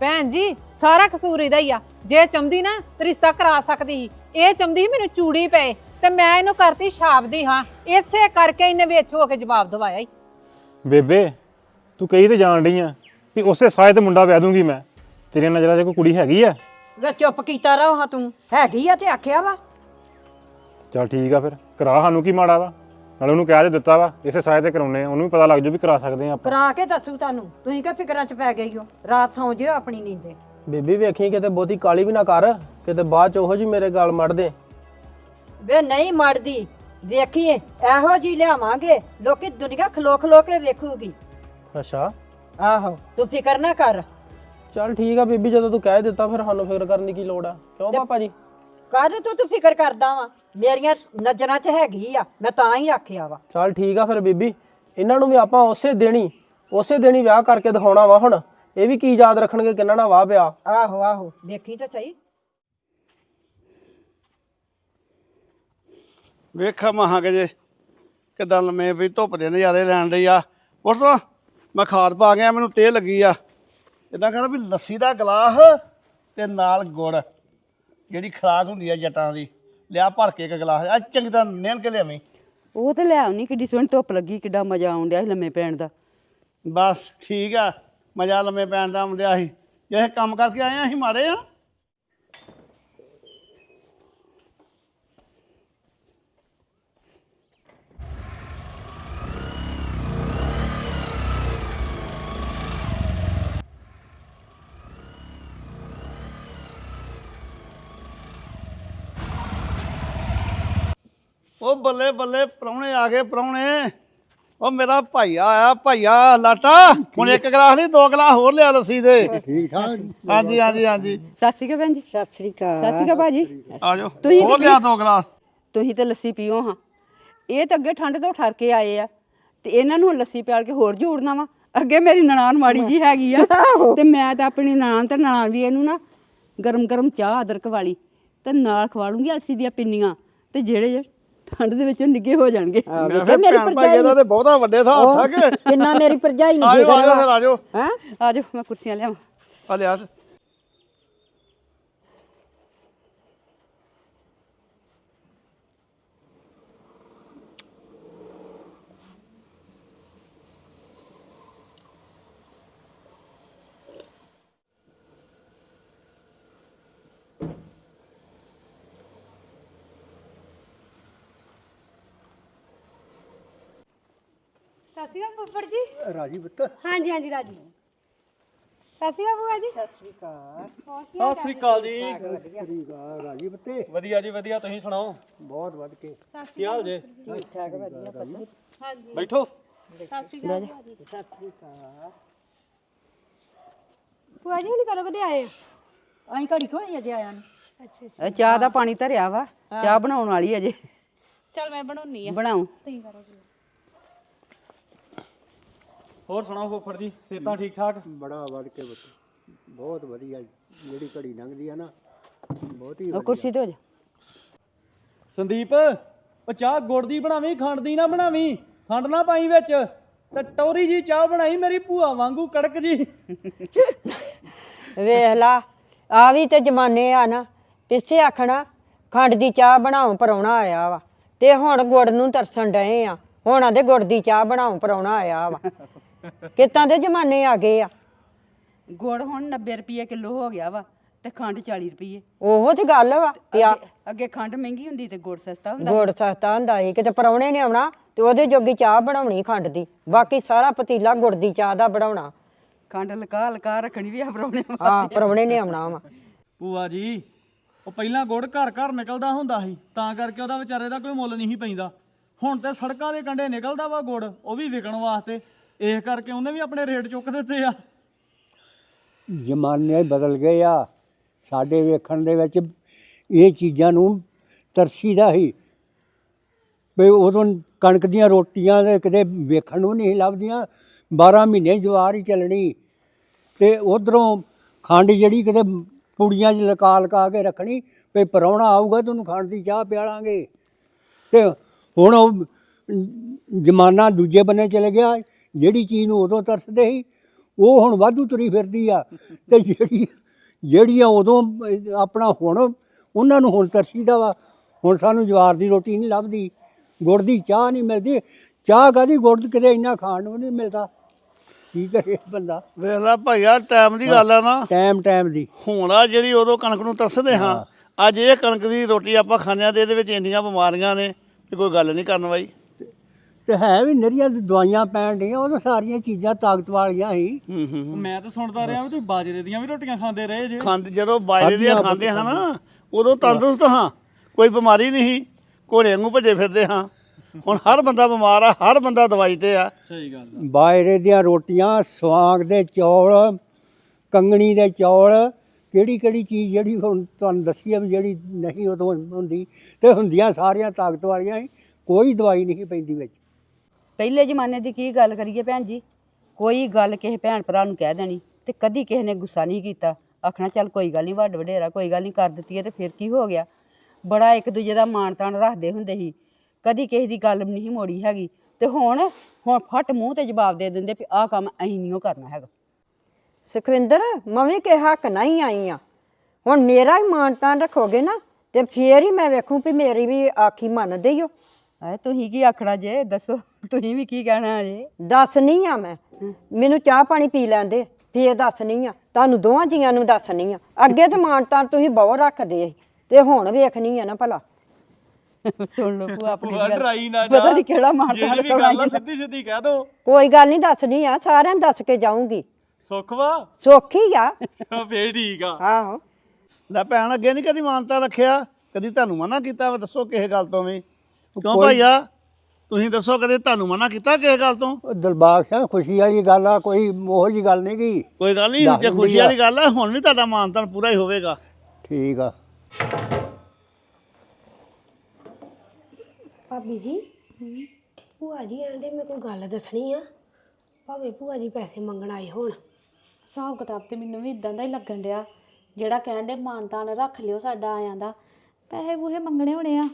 ਭੈਣ ਜੀ, ਸਾਰਾ ਕਸੂਰ ਇਹਦਾ ਹੀ ਆ। ਜੇ ਚੰਦੀ ਨਾ ਤੇ ਰਿਸ਼ਤਾ ਕਰਾ ਸਕਦੀ ਸੀ। ਇਹ ਚੰਦੀ ਮੈਨੂੰ ਚੂੜੀ ਪਏ। ਤੇ ਮੈਂ ਇਹਨੂੰ ਕਰਤੀ ਛਾਪਦੀ ਹਾਂ। ਇਸੇ ਕਰਕੇ ਇਹਨੇ ਵਿੱਚ ਹੋ ਕੇ ਜਵਾਬ ਦਵਾਇਆ ਈ। ਬੇਬੇ ਤੂੰ ਕਹੀ ਤੇ ਜਾਣ ਡਈ ਆ ਵੀ ਉਸੇ ਸਾਏ ਤੇ ਮੁੰਡਾ ਵਿਆਹ ਦੂੰਗੀ ਮੈਂ। ਤੇਰੀਆਂ ਨਜ਼ਰਾਂ 'ਚ ਕੋਈ ਕੁੜੀ ਹੈਗੀ ਆ? ਵੇ ਚੁੱਪ ਕੀਤਾ ਰਹੋ ਹਾਂ ਤੂੰ। ਹੈਗੀ ਆ ਤੇ ਆਖਿਆ ਵਾ। ਚਲ ਠੀਕ ਆ ਫਿਰ ਕਰਾ ਸਾਨੂੰ ਕੀ ਮਾੜਾ ਵਾ। ਨਾਲੇ ਉਹਨੂੰ ਕਹਿ ਦੇ ਦਿੱਤਾ ਵਾ ਇਸੇ ਸਾਏ ਤੇ ਕਰਾਉਨੇ ਆ ਉਹਨੂੰ ਵੀ ਪਤਾ ਲੱਗ ਜੂ ਵੀ ਕਰਾ ਸਕਦੇ ਆ ਆਪਾਂ। ਕਰਾ ਕੇ ਦੱਸੂ ਤੁਹਾਨੂੰ। ਤੁਸੀਂ ਕਿ ਫਿਕਰਾਂ 'ਚ ਪੈ ਗਈ ਹੋ ਰਾਤ ਸੌਂ ਜਿਓ ਆਪਣੀ ਨੀਂਦੇ। ਬੀਬੀ ਵੇਖੀ ਕਿਤੇ ਬਹੁਤੀ ਕਾਲੀ ਵੀ ਨਾ ਕਰ ਕਿਤੇ ਬਾਅਦ ਚ ਉਹੋ ਜੀ ਮੇਰੇ ਗਾਲ ਮੜ ਦੇ ਵੇ ਨਹੀਂ ਮੜਦੀ। ਵੇਖੀਏ ਇਹੋ ਜੀ ਲਿਆਵਾਂਗੇ ਲੋਕੀ ਦੁਨੀਆ ਖਲੋ ਖਲੋ ਕੇ ਵੇਖੂਗੀ। ਅੱਛਾ। ਆਹੋ ਤੂੰ ਫਿਕਰ ਨਾ ਕਰ। ਚੱਲ ਠੀਕ ਆ ਬੀਬੀ ਜਦੋਂ ਤੂੰ ਕਹਿ ਦਿੱਤਾ ਫਿਰ ਸਾਨੂੰ ਫਿਕਰ ਕਰਨ ਦੀ ਕੀ ਲੋੜ ਆ? ਕਿਉਂ ਪਾਪਾ ਜੀ? ਕਰ ਤੂੰ ਤੂੰ ਫਿਕਰ ਕਰਦਾ ਵਾ। ਮੇਰੀਆਂ ਨਜ਼ਰਾਂ 'ਚ ਹੈਗੀ ਆ ਮੈਂ ਤਾਂ ਹੀ ਆਖਿਆ ਵਾ। ਚੱਲ ਠੀਕ ਆ ਫਿਰ ਬੀਬੀ ਇਹਨਾਂ ਨੂੰ ਵੀ ਆਪਾਂ ਉਸੇ ਦੇਣੀ ਉਸੇ ਦੇਣੀ ਵਿਆਹ ਕਰਕੇ ਦਿਖਾਉਣਾ ਵਾ ਹੁਣ। ਇਹ ਵੀ ਕੀ ਯਾਦ ਰੱਖਣਗੇ ਕਿੰਨਾ ਨਾ ਵਾਹ ਪਿਆ। ਆਹੋ ਆਹੋ ਦੇਖੀ ਤਾਂ ਸਹੀ। ਵੇਖਾ ਮਹਾਂ ਕਿ ਜੇ ਕਿਦਾਂ ਲੰਮੇ ਵੀ ਧੁੱਪ ਦੇ ਨਜ਼ਾਰੇ ਲੈਣ ਲਈ ਆ। ਉਸ ਤੋਂ ਮੈਂ ਖਾਦ ਪਾ ਗਿਆ ਮੈਨੂੰ ਤੇਲ ਲੱਗੀ ਆ। ਇਦਾਂ ਕਹਿੰਦਾ ਵੀ ਲੱਸੀ ਦਾ ਗਲਾਸ ਤੇ ਨਾਲ ਗੁੜ ਜਿਹੜੀ ਖਰਾਕ ਹੁੰਦੀ ਆ ਜੱਟਾਂ ਦੀ। ਲਿਆ ਭਰ ਕੇ ਇੱਕ ਗਲਾਸ ਆ ਚੰਗੀ ਤਰ੍ਹਾਂ ਨੇਣ ਕੇ ਲਿਆਵੀਂ। ਉਹ ਤੇ ਲੈ ਆਉਣੀ ਕਿੱਡੀ ਸੋਹਣੀ ਧੁੱਪ ਲੱਗੀ ਕਿੱਡਾ ਮਜ਼ਾ ਆਉਣ ਡਿਆ ਸੀ ਲੰਮੇ ਪੈਣ ਦਾ। ਬਸ ਠੀਕ ਆ ਮਜ਼ਾ ਲੰਮੇ ਪੈਣ ਦਾ ਆਉਂਦਿਆ ਸੀ। ਜੇ ਕੰਮ ਕਰਕੇ ਆਏ ਆ ਅਸੀਂ ਮਾਰੇ ਆ। ਉਹ ਬੱਲੇ ਬੱਲੇ ਪ੍ਰਾਹੁਣੇ ਆ ਗਏ ਪ੍ਰਾਹੁਣੇ। ਉਹ ਮੇਰਾ ਭਾਈਆ ਆਇਆ ਭਾਈਆ ਲਾਟਾ। ਹੁਣ ਇੱਕ ਗਲਾਸ ਨਹੀਂ ਦੋ ਗਲਾਸ ਹੋਰ ਲਿਆ ਲੱਸੀ ਦੇ। ਠੀਕ ਠਾਕ। ਹਾਂਜੀ ਹਾਂਜੀ ਹਾਂਜੀ। ਸਤਿ ਸ਼੍ਰੀ ਅਕਾਲ ਭੈਣ ਜੀ। ਸਤਿ ਸ੍ਰੀ ਅਕਾਲ। ਸਤਿ ਸ਼੍ਰੀ ਅਕਾਲ ਭਾਜੀ। ਆ ਜਾਓ। ਤੁਸੀਂ ਹੋਰ ਲਿਆ ਦੋ ਗਲਾਸ। ਤੁਸੀਂ ਤੇ ਲੱਸੀ ਪੀਓ ਹਾਂ। ਇਹ ਤਾਂ ਅੱਗੇ ਠੰਡ ਤੋਂ ਠਰ ਕੇ ਆਏ ਆ। ਤੇ ਇਹਨਾਂ ਨੂੰ ਲੱਸੀ ਪਿਆਲ ਕੇ ਹੋਰ ਜੋੜਨਾ ਵਾ। ਅੱਗੇ ਮੇਰੀ ਨਨਾਣ ਮਾੜੀ ਜੀ ਹੈਗੀ ਆ। ਤੇ ਮੈਂ ਤਾਂ ਆਪਣੀ ਨਨਾਣ ਤੇ ਨਨਾਣ ਵੀ ਇਹਨੂੰ ਨਾ ਗਰਮ ਗਰਮ ਚਾਹ ਅਦਰਕ ਵਾਲੀ ਤੇ ਨਾਲ ਖਵਾ ਲੂੰਗੀ ਅਲਸੀ ਦੀਆਂ ਪਿੰਨੀਆਂ। ਤੇ ਜਿਹੜੇ ਜਿਹੜੇ ਠੰਡ ਦੇ ਵਿੱਚੋਂ ਨਿੱਗੇ ਹੋ ਜਾਣਗੇ। ਮੈਂ ਫਿਰ ਭੈਣ ਭਾਈ ਇਹਦਾ ਤੇ ਬਹੁਤਾ ਵੱਡੇ ਹਿਸਾਬ ਥਾ ਕਿ ਕਿੰਨਾ ਮੇਰੀ ਭਰਜਾਈ ਨੂੰ ਆ ਜਾਓ ਆ ਜਾਓ ਫਿਰ ਆ ਜਾਓ ਹੈ? ਆ ਜਾਓ ਮੈਂ ਕੁਰਸੀਆਂ ਲਿਆਵਾਂ। ਆ ਲਿਆ। ਸਤਿ ਸ਼੍ਰੀ ਅਕਾਲ ਫੁੱਫੜ ਜੀ। ਰਾਜੀ ਪੁੱਤ। ਹਾਂਜੀ ਹਾਂਜੀ ਰਾਜੀ। ਸਤਿ ਸ਼੍ਰੀ ਅਕਾਲ ਭੂਆ ਜੀ। ਸਤਿ ਸ੍ਰੀ ਅਕਾਲ। ਜੀ। ਠੀਕ ਆ ਰਾਜੀ ਪੁੱਤੇ। ਵਧੀਆ ਜੀ ਵਧੀਆ। ਤੁਸੀਂ ਸੁਣਾਓ? ਬਹੁਤ ਵੱਧ ਕੇ। ਕੀ ਹਾਲ ਜੇ? ਬੈਠੋ। ਭੂਆ ਜੀ। ਹੁਣ ਕਦੋਂ ਕਦੇ ਆਏ ਹੋ? ਅਸੀਂ ਘੜੀ ਕੋਈ ਅਜੇ ਆਇਆ ਨਹੀਂ ਅੱਛਾ ਅੱਛਾ। ਚਾਹ ਦਾ ਪਾਣੀ ਧਰਿਆ ਵਾ। ਚਾਹ ਬਣਾਉਣ ਵਾਲੀ ਅਜੇ ਚਲ ਮੈਂ ਬਣਾਉਣੀ ਆ। ਬਣਾਉ ਤੁਸੀਂ ਕਰੋ ਜੀ। ਹੋਰ ਸੁਣਾਓ ਫੁੱਫੜ ਜੀ ਸਿਹਤਾਂ ਠੀਕ ਠਾਕ? ਬੜਾ ਵੱਧ ਕੇ ਪੁੱਤ ਬਹੁਤ ਵਧੀਆ ਜਿਹੜੀ ਘੜੀ ਲੰਘਦੀ ਆ ਨਾ ਬਹੁਤ ਹੀ ਉਹ ਕੁਰਸੀ ਤੇ ਹੋ ਜਾ। ਸੰਦੀਪ ਉਹ ਚਾਹ ਗੁੜ ਦੀ ਬਣਾਵੀਂ ਖੰਡ ਦੀ ਨਾ ਬਣਾਵੀਂ ਖੰਡ ਨਾ ਪਾਈ ਵਿੱਚ ਤੇ ਟੌਰੀ ਜੀ ਚਾਹ ਬਣਾਈ ਮੇਰੀ ਭੂਆ ਵਾਂਗੂ ਕੜਕ ਜੀ। ਵੇਖ ਲਾ ਆ ਵੀ ਤੇ ਜਮਾਨੇ ਆ ਨਾ ਪਿੱਛੇ ਆਖਣਾ ਖੰਡ ਦੀ ਚਾਹ ਬਣਾਉ ਪਰੌਣਾ ਆਇਆ ਵਾ ਤੇ ਹੁਣ ਗੁੜ ਨੂੰ ਤਰਸਣ ਡਏ ਆ ਹੁਣ ਆਦੇ ਗੁੜ ਦੀ ਚਾਹ ਬਣਾਉ ਪਰੌਣਾ ਆਇਆ ਵਾ। ਕਿਤਾਂ ਦੇ ਜਮਾਨੇ ਆ ਗਏ ਆ। ਗੁੜ ਹੁਣ 90 ਰੁਪਏ ਕਿਲੋ ਹੋ ਗਿਆ ਵਾ ਤੇ ਖੰਡ 40 ਰੁਪਏ ਉਹੋ ਤੇ ਗੱਲ ਵਾ। ਪਿਆ ਅੱਗੇ ਖੰਡ ਮਹਿੰਗੀ ਹੁੰਦੀ ਤੇ ਗੁੜ ਸਸਤਾ ਹੁੰਦਾ। ਗੁੜ ਸਸਤਾ ਹੁੰਦਾ ਸੀ। ਕਿਤੇ ਪਰੌਣੇ ਨੇ ਆਉਣਾ ਤੇ ਉਹਦੇ ਜੋਗੀ ਚਾਹ ਬਣਾਉਣੀ ਖੰਡ ਦੀ। ਬਾਕੀ ਸਾਰਾ ਪਤੀਲਾ ਗੁੜ ਦੀ ਚਾਹ ਦਾ ਬਣਾਉਣਾ। ਖੰਡ ਲਕਾ ਲਕਾ ਰੱਖਣੀ ਵੀ ਆ ਪਰੌਣੇ ਹਾਂ ਪਰੌਣੇ ਨੇ ਆਉਣਾ ਵਾ। ਭੂਆ ਜੀ ਉਹ ਪਹਿਲਾਂ ਗੁੜ ਘਰ ਘਰ ਨਿਕਲਦਾ ਹੁੰਦਾ ਸੀ ਤਾਂ ਕਰਕੇ ਉਹਦਾ ਵਿਚਾਰੇ ਦਾ ਕੋਈ ਮੁੱਲ ਨਹੀਂ ਸੀ ਪੈਂਦਾ। ਹੁਣ ਤੇ ਸੜਕਾਂ ਦੇ ਕੰਢੇ ਨਿਕਲਦਾ ਵਾ ਗੁੜ ਉਹ ਵੀ ਵਿਕਣ ਵਾਸਤੇ। ਇਸ ਕਰਕੇ ਉਹਨੇ ਵੀ ਆਪਣੇ ਰੇਟ ਚੁੱਕ ਦਿੱਤੇ ਆ। ਜ਼ਮਾਨੇ ਬਦਲ ਗਏ ਆ। ਸਾਡੇ ਵੇਖਣ ਦੇ ਵਿੱਚ ਇਹ ਚੀਜ਼ਾਂ ਨੂੰ ਤਰਸੀਦਾ ਸੀ। ਵੀ ਉਦੋਂ ਕਣਕ ਦੀਆਂ ਰੋਟੀਆਂ ਦੇ ਕਿਤੇ ਵੇਖਣ ਨੂੰ ਨਹੀਂ ਲੱਭਦੀਆਂ। 12 ਮਹੀਨੇ ਜਵਾਰ ਹੀ ਚੱਲਣੀ। ਤੇ ਉਧਰੋਂ ਖੰਡ ਜਿਹੜੀ ਕਿਤੇ ਪੁੜੀਆਂ 'ਚ ਲਕਾ ਲਕਾ ਕੇ ਰੱਖਣੀ, ਵੀ ਪਰੌਣਾ ਆਊਗਾ ਤੁਹਾਨੂੰ ਖੰਡ ਦੀ ਚਾਹ ਪਿਆਲਾਂਗੇ। ਤੇ ਹੁਣ ਉਹ ਜਮਾਨਾ ਦੂਜੇ ਬੰਨੇ ਚਲੇ ਗਿਆ। ਜਿਹੜੀ ਚੀਜ਼ ਨੂੰ ਉਦੋਂ ਤਰਸਦੇ ਸੀ ਉਹ ਹੁਣ ਵਾਧੂ ਤੁਰੀ ਫਿਰਦੀ ਆ। ਤੇ ਜਿਹੜੀ ਜਿਹੜੀਆਂ ਉਦੋਂ ਆਪਣਾ ਹੁਣ ਉਹਨਾਂ ਨੂੰ ਹੁਣ ਤਰਸੀਦਾ ਵਾ। ਹੁਣ ਸਾਨੂੰ ਜਵਾਰ ਦੀ ਰੋਟੀ ਨਹੀਂ ਲੱਭਦੀ ਗੁੜ ਦੀ ਚਾਹ ਨਹੀਂ ਮਿਲਦੀ। ਚਾਹ ਕਾਦੀ ਗੁੜ ਕਿਤੇ ਇੰਨਾ ਖਾਣ ਨੂੰ ਨਹੀਂ ਮਿਲਦਾ। ਕੀ ਕਰੇ ਬੰਦਾ? ਵੇਖ ਲੈ ਭਾਈਆ ਟਾਈਮ ਦੀ ਗੱਲ ਆ ਨਾ। ਟਾਈਮ ਟਾਈਮ ਦੀ। ਹੁਣ ਆ ਜਿਹੜੀ ਉਦੋਂ ਕਣਕ ਨੂੰ ਤਰਸਦੇ ਹਾਂ ਅੱਜ ਇਹ ਕਣਕ ਦੀ ਰੋਟੀ ਆਪਾਂ ਖਾਂਦੇ ਹਾਂ ਤੇ ਇਹਦੇ ਵਿੱਚ ਇੰਨੀਆਂ ਬਿਮਾਰੀਆਂ ਨੇ ਕਿ ਕੋਈ ਗੱਲ ਨਹੀਂ ਕਰਨ ਵਾਲੀ ਤੇ ਹੈ ਵੀ ਨਰੀਆਂ ਦਵਾਈਆਂ ਪੈਣ ਡੀਆਂ ਉਹ ਤਾਂ ਸਾਰੀਆਂ ਚੀਜ਼ਾਂ ਤਾਕਤ ਵਾਲੀਆਂ ਸੀ ਹੂੰ ਹੂੰ ਹੂੰ। ਮੈਂ ਤਾਂ ਸੁਣਦਾ ਰਿਹਾ ਵੀ ਤੁਸੀਂ ਬਾਜਰੇ ਦੀਆਂ ਵੀ ਰੋਟੀਆਂ ਖਾਂਦੇ ਰਹੇ ਜੇ। ਖਾਂਦੇ ਜਦੋਂ ਬਾਜਰੇ ਦੀਆਂ ਖਾਂਦੇ ਹਾਂ ਨਾ ਉਦੋਂ ਤੰਦਰੁਸਤ ਹਾਂ ਕੋਈ ਬਿਮਾਰੀ ਨਹੀਂ ਸੀ ਘੋੜੇ ਵਾਂਗੂ ਭੱਜੇ ਫਿਰਦੇ ਹਾਂ। ਹੁਣ ਹਰ ਬੰਦਾ ਬਿਮਾਰ ਆ ਹਰ ਬੰਦਾ ਦਵਾਈ ਤੇ ਆ। ਸਹੀ ਗੱਲ ਬਾਜਰੇ ਦੀਆਂ ਰੋਟੀਆਂ ਸਵਾਂਗ ਦੇ ਚੌਲ ਕੰਗਣੀ ਦੇ ਚੌਲ ਕਿਹੜੀ ਕਿਹੜੀ ਚੀਜ਼ ਜਿਹੜੀ ਹੁਣ ਤੁਹਾਨੂੰ ਦੱਸੀ ਆ ਵੀ ਜਿਹੜੀ ਨਹੀਂ ਉਦੋਂ ਹੁੰਦੀ ਤੇ ਹੁੰਦੀਆਂ ਸਾਰੀਆਂ ਤਾਕਤ ਵਾਲੀਆਂ ਸੀ ਕੋਈ ਦਵਾਈ ਨਹੀਂ ਪੈਂਦੀ ਵਿੱਚ। ਪਹਿਲੇ ਜ਼ਮਾਨੇ ਦੀ ਕੀ ਗੱਲ ਕਰੀਏ ਭੈਣ ਜੀ? ਕੋਈ ਗੱਲ ਕਿਸੇ ਭੈਣ ਭਰਾ ਨੂੰ ਕਹਿ ਦੇਣੀ ਤੇ ਕਦੀ ਕਿਸੇ ਨੇ ਗੁੱਸਾ ਨਹੀਂ ਕੀਤਾ। ਆਖਣਾ ਚੱਲ ਕੋਈ ਗੱਲ ਨਹੀਂ ਵੱਡ ਵਡੇਰਾ ਕੋਈ ਗੱਲ ਨਹੀਂ ਕਰ ਦਿੱਤੀ ਹੈ ਤੇ ਫਿਰ ਕੀ ਹੋ ਗਿਆ? ਬੜਾ ਇੱਕ ਦੂਜੇ ਦਾ ਮਾਣ ਤਾਣ ਰੱਖਦੇ ਹੁੰਦੇ ਸੀ। ਕਦੀ ਕਿਸੇ ਦੀ ਗੱਲ ਨਹੀਂ ਮੋੜੀ ਹੈਗੀ। ਤੇ ਹੁਣ ਹੁਣ ਫਟ ਮੂੰਹ ਤੇ ਜਵਾਬ ਦੇ ਦਿੰਦੇ ਵੀ ਆਹ ਕੰਮ ਅਸੀਂ ਨਹੀਂ ਉਹ ਕਰਨਾ ਹੈਗਾ। ਸੁਖਵਿੰਦਰ ਮੈਂ ਵੀ ਕਿ ਹੱਕ ਨਹੀਂ ਆਈ ਆ ਹੁਣ ਮੇਰਾ ਹੀ ਮਾਣ ਤਾਣ ਰੱਖੋਗੇ ਨਾ ਤੇ ਫੇਰ ਹੀ ਮੈਂ ਵੇਖੂੰ ਵੀ ਮੇਰੀ ਵੀ ਆਖੀ ਮੰਨਦੇ ਹੀ ਹੋ। ਐ ਤੁਸੀਂ ਕੀ ਆਖਣਾ ਜੇ? ਦੱਸੋ। ਤੁਸੀਂ ਵੀ ਕੀ ਕਹਿਣਾ ਜੇ? ਦੱਸਣੀ ਆ ਮੈਂ। ਮੈਨੂੰ ਚਾਹ ਪਾਣੀ ਪੀ ਲੈਂਦੇ ਫੇਰ ਦੱਸਣੀ ਆ। ਤੁਹਾਨੂੰ ਦੋਵਾਂ ਜੀਆਂ ਨੂੰ ਦੱਸਣੀ ਆ। ਅੱਗੇ ਤੇ ਮਾਣ ਤਾਣ ਤੁਸੀਂ ਬਹੁਤ ਰੱਖਦੇ ਸੀ ਤੇ ਹੁਣ ਵੇਖਣੀ ਆ ਨਾ ਭਲਾ। ਸੁਣ ਲਓ ਭੂਆ ਆਪਣੀ ਗੱਲ। ਡਰਾਈ ਨਾ ਪਤਾ ਜਾ। ਨਹੀਂ ਕਿਹੜਾ ਤਾਣ ਜਿਹੜੀ ਵੀ ਗੱਲ ਆ ਸਿੱਧੀ ਸਿੱਧੀ ਕਹਿ ਦੋ। ਕੋਈ ਗੱਲ ਨਹੀਂ ਦੱਸਣੀ ਆ। ਸਾਰਿਆਂ ਨੂੰ ਦੱਸ ਕੇ ਜਾਊਂਗੀ। ਸੁੱਖ ਵਾ? ਸੌਖੀ ਆ। ਫੇਰ ਠੀਕ ਆ। ਆਹੋ। ਲੈ ਭੈਣ ਅੱਗੇ ਨਹੀਂ ਕਦੀ ਮਾਨਤਾ ਰੱਖਿਆ? ਕਦੀ ਤੁਹਾਨੂੰ ਮਨਾ ਕੀਤਾ ਵਾ? ਦੱਸੋ ਕਿਸੇ ਗੱਲ ਤੋਂ ਵੀ। ਕਿਉਂ ਭਾਈਆ? ਤੁਸੀਂ ਦੱਸੋ ਕਦੇ ਤੁਹਾਨੂੰ ਮਨਾ ਕੀਤਾ ਕਿਸੇ ਗੱਲ ਤੋਂ? ਉਹ ਦਿਲਬਾਗ ਸਿੰਘ ਖੁਸ਼ੀ ਵਾਲੀ ਗੱਲ ਆ ਕੋਈ ਉਹੋ ਜੀ ਗੱਲ ਨਹੀਂ ਗੀ। ਕੋਈ ਗੱਲ ਨਹੀਂ ਜੇ ਖੁਸ਼ੀ ਆ। ਵਾਲੀ ਗੱਲ ਹੈ ਹੁਣ ਵੀ ਤੁਹਾਡਾ ਮਾਨਤਾਨ ਪੂਰਾ ਹੀ ਹੋਵੇਗਾ। ਠੀਕ ਆ। ਭਾਬੀ ਜੀ ਭੂਆ ਜੀ ਆਂਦੇ ਮੈਂ ਕੋਈ ਗੱਲ ਦੱਸਣੀ ਆ। ਭਾਵੇਂ ਭੂਆ ਜੀ ਪੈਸੇ ਮੰਗਣ ਆਏ ਹੋਣ। ਹਿਸਾਬ ਕਿਤਾਬ ਤੇ ਮੈਨੂੰ ਵੀ ਇਦਾਂ ਦਾ ਹੀ ਲੱਗਣ ਡਿਆ। ਜਿਹੜਾ ਕਹਿਣ ਦੇ ਮਾਨਤਾਨ ਰੱਖ ਲਿਓ ਸਾਡਾ ਆਇਆਂ ਦਾ। ਪੈਸੇ ਬੂਹੇ ਮੰਗਣੇ ਹੋਣੇ ਆ।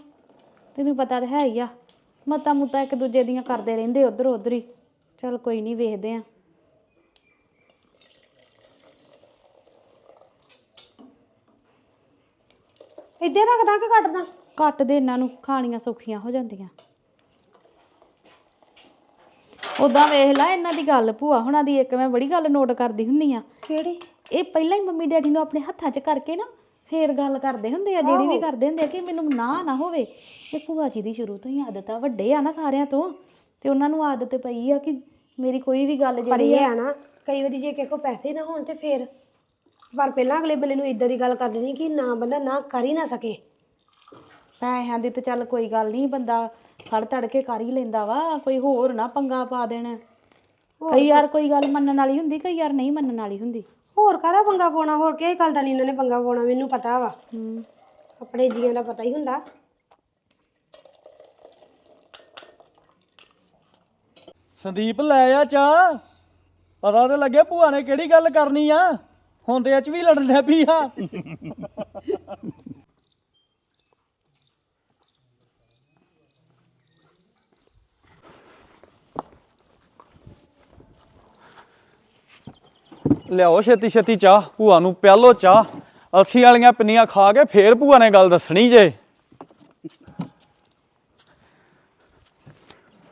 ਤੈਨੂੰ ਪਤਾ ਤਾਂ ਹੈ ਹੀ ਆ। ਮਤਾ ਮੁੱਤਾ ਇੱਕ ਦੂਜੇ ਦੀਆਂ ਕਰਦੇ ਰਹਿੰਦੇ ਉਧਰ ਉਧਰ ਹੀ। ਚਲ ਕੋਈ ਨਹੀਂ ਵੇਖਦੇ ਆ ਰੱਖਦਾ ਕਿ ਕੱਟਦਾ ਦੇ? ਇਹਨਾਂ ਨੂੰ ਖਾਣੀਆਂ ਸੌਖੀਆਂ ਹੋ ਜਾਂਦੀਆਂ। ਉਦਾਂ ਵੇਖ ਲੈ ਇਹਨਾਂ ਦੀ ਗੱਲ ਭੂਆ ਹੁਣਾਂ ਦੀ ਇੱਕ ਮੈਂ ਬੜੀ ਗੱਲ ਨੋਟ ਕਰਦੀ ਹੁੰਨੀ ਆ। ਕਿਹੜੀ? ਇਹ ਪਹਿਲਾਂ ਹੀ ਮੰਮੀ ਡੈਡੀ ਨੂੰ ਆਪਣੇ ਹੱਥਾਂ 'ਚ ਕਰਕੇ ਨਾ ਫੇਰ ਗੱਲ ਕਰਦੇ ਹੁੰਦੇ ਆ ਜਿਹੜੀ ਵੀ ਕਰਦੇ ਹੁੰਦੇ ਆ ਕਿ ਮੈਨੂੰ ਨਾ ਨਾ ਹੋਵੇ। ਇਹ ਭੂਆ ਜੀ ਦੀ ਸ਼ੁਰੂ ਤੋਂ ਹੀ ਆਦਤ ਆ ਵੱਡੇ ਆ ਨਾ ਸਾਰਿਆਂ ਤੋਂ। ਤੇ ਉਹਨਾਂ ਨੂੰ ਆਦਤ ਪਈ ਆ ਕਿ ਮੇਰੀ ਕੋਈ ਵੀ ਗੱਲ ਪਰ ਜਿਹੜੀ ਇਹ ਆ ਆ ਨਾ ਕਈ ਵਾਰੀ ਜੇ ਕਿਸੇ ਕੋ ਪੈਸੇ ਨਾ ਹੋਣ ਤੇ ਫੇਰ ਪਰ ਪਹਿਲਾਂ ਅਗਲੇ ਬੰਦੇ ਨੂੰ ਇਦਾਂ ਦੀ ਗੱਲ ਕਰ ਦੇਣੀ ਕਿ ਨਾ ਬੰਦਾ ਨਾ ਕਰ ਹੀ ਨਾ ਸਕੇ। ਪੈਸਿਆਂ ਦੀ ਤੇ ਚੱਲ ਕੋਈ ਗੱਲ ਨਹੀਂ ਬੰਦਾ ਫੜ ਤੜ ਕੇ ਕਰ ਹੀ ਲੈਂਦਾ ਵਾ ਕੋਈ ਹੋਰ ਨਾ ਪੰਗਾ ਪਾ ਦੇਣ। ਕਈ ਯਾਰ ਕੋਈ ਗੱਲ ਮੰਨਣ ਵਾਲੀ ਹੁੰਦੀ ਕਈ ਯਾਰ ਨਹੀਂ ਮੰਨਣ ਵਾਲੀ ਹੁੰਦੀ। ਹੋਰ ਕਾਹਦਾ ਪੰਗਾ ਪਾਉਣਾ? ਹੋਰ ਕਿਹ ਗੱਲ ਦਾ ਨਹੀਂ ਇਹਨਾਂ ਨੇ ਪੰਗਾ ਪਾਉਣਾ ਮੈਨੂੰ ਪਤਾ ਵਾ। ਹੂੰ। ਆਪਣੇ ਜੀਆਂ ਦਾ ਪਤਾ ਹੀ ਹੁੰਦਾ। ਸੰਦੀਪ ਲੈ ਆ ਚਾਹ। ਪਤਾ ਤੇ ਲੱਗਿਆ ਭੂਆ ਨੇ ਕਿਹੜੀ ਗੱਲ ਕਰਨੀ ਆ। ਹੁਣ ਤੇ ਇਹ ਚ ਵੀ ਲੜਨ ਲੱਗ ਪਈ ਆ। ਲਿਆਓ ਛੇਤੀ ਛੇਤੀ ਚਾਹ ਭੂਆ ਨੂੰ ਪਿਆਲੋ ਚਾਹ। ਅਲਸੀ ਵਾਲੀਆਂ ਪਿੰਨੀਆਂ ਖਾ ਕੇ ਫੇਰ ਭੂਆ ਨੇ ਗੱਲ ਦੱਸਣੀ ਜੇ।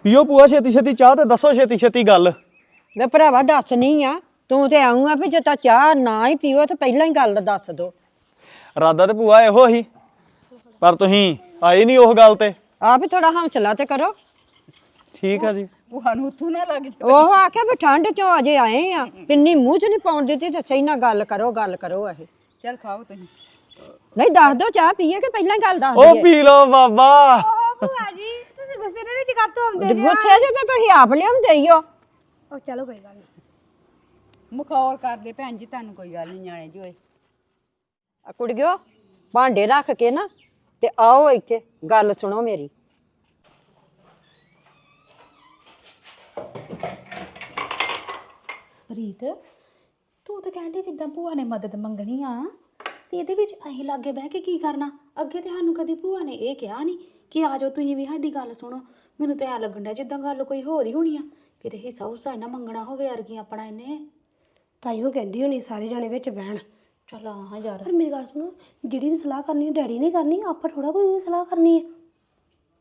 ਪੀਓ ਭੂਆ ਛੇਤੀ ਛੇਤੀ ਚਾਹ ਤੇ ਦੱਸੋ ਛੇਤੀ ਛੇਤੀ ਗੱਲ। ਵੇ ਭਰਾਵਾ ਦੱਸਣੀ ਆ। ਤੂੰ ਤੇ ਆਉਂ ਆ ਵੀ ਜੇ ਤਾਂ ਚਾਹ ਨਾ ਹੀ ਪੀਓ ਤੇ ਪਹਿਲਾਂ ਹੀ ਗੱਲ ਦੱਸ ਦੋ। ਰਾਦਾ ਤੇ ਭੂਆ ਇਹੋ ਹੀ। ਪਰ ਤੁਸੀਂ ਆਏ ਨਹੀਂ ਉਹ ਗੱਲ ਤੇ। ਆ ਵੀ ਥੋੜਾ ਹੌਸਲਾ ਤੇ ਕਰੋ। ਠੀਕ ਆ ਜੀ। ਭੂਆ ਨੂੰ ਉੱਥੋਂ ਨਾ ਲੱਗ ਜਾ ਉਹ ਆਖਿਆ ਵੀ ਠੰਡ ਚੋਂ ਅਜੇ ਆਏ ਆ ਪਿੰਨੀ ਮੂੰਹ 'ਚ ਨਹੀਂ ਪਾਉਣ ਦਿੱਤੀ ਤੇ ਸਹੀ ਨਾਲ ਗੱਲ ਕਰੋ ਗੱਲ ਕਰੋ ਇਹ। ਚੱਲ ਖਾਓ ਤੁਸੀਂ। ਨਹੀਂ ਦੱਸ ਦੋ ਚਾਹ ਪੀਏ ਕਿ ਪਹਿਲਾਂ ਹੀ ਗੱਲ ਦੱਸ ਉਹ ਦਈਏ? ਪੀ ਲਓ ਬਾਬਾ। ਭੂਆ ਜੀ ਤੁਸੀਂ ਗੁੱਸੇ ਦੇ ਵਿੱਚ ਕਾਤੋਂ ਆਉਂਦੇ ਗੁੱਸੇ 'ਚ ਤੇ ਤੁਸੀਂ ਆਪ ਲਿਆਉਂਦੇ ਹੀ ਹੋ। ਉਹ ਚਲੋ ਕੋਈ ਗੱਲ ਨਹੀਂ। ਮਖੌਲ ਕਰਦੇ ਭੈਣ ਜੀ ਤੁਹਾਨੂੰ ਕੋਈ ਗੱਲ ਨਹੀਂ ਨਿਆਣੇ ਜੋਏ। ਆ ਕੁੜੀਓ ਭਾਂਡੇ ਰੱਖ ਕੇ ਨਾ ਤੇ ਆਓ ਇੱਥੇ ਗੱਲ ਸੁਣੋ ਮੇਰੀ। ਪ੍ਰੀਤ ਤੂੰ ਤਾਂ ਕਹਿੰਦੀ ਜਿੱਦਾਂ ਭੂਆ ਨੇ ਮਦਦ ਮੰਗਣੀ ਆ। ਤੇ ਇਹਦੇ ਵਿੱਚ ਅਸੀਂ ਲਾਗੇ ਬਹਿ ਕੇ ਕੀ ਕਰਨਾ? ਅੱਗੇ ਤੇ ਸਾਨੂੰ ਕਦੀ ਭੂਆ ਨੇ ਇਹ ਕਿਹਾ ਨਹੀਂ ਕਿ ਆ ਜਾਓ ਤੁਸੀਂ ਵੀ ਸਾਡੀ ਗੱਲ ਸੁਣੋ। ਮੈਨੂੰ ਤਾਂ ਐ ਲੱਗਣ ਡਿਆ ਜਿੱਦਾਂ ਗੱਲ ਕੋਈ ਹੋਰ ਹੀ ਹੋਣੀ ਆ। ਕਿਤੇ ਹਿੱਸਾ ਹੁੱਸਾ ਨਾ ਮੰਗਣਾ ਹੋਵੇ ਅਰਗੀ ਆਪਣਾ ਇਹਨੇ। ਤਾਈਓ ਕਹਿੰਦੀ ਹੋਣੀ ਸਾਰੇ ਜਾਣੇ ਵਿੱਚ ਬਹਿਣ। ਚਲ ਹਾਂ ਯਾਰ। ਪਰ ਮੇਰੀ ਗੱਲ ਸੁਣੋ ਜਿਹੜੀ ਵੀ ਸਲਾਹ ਕਰਨੀ ਡੈਡੀ ਨੇ ਕਰਨੀ ਆਪਾਂ ਥੋੜਾ ਕੋਈ ਵੀ ਸਲਾਹ ਕਰਨੀ ਹੈ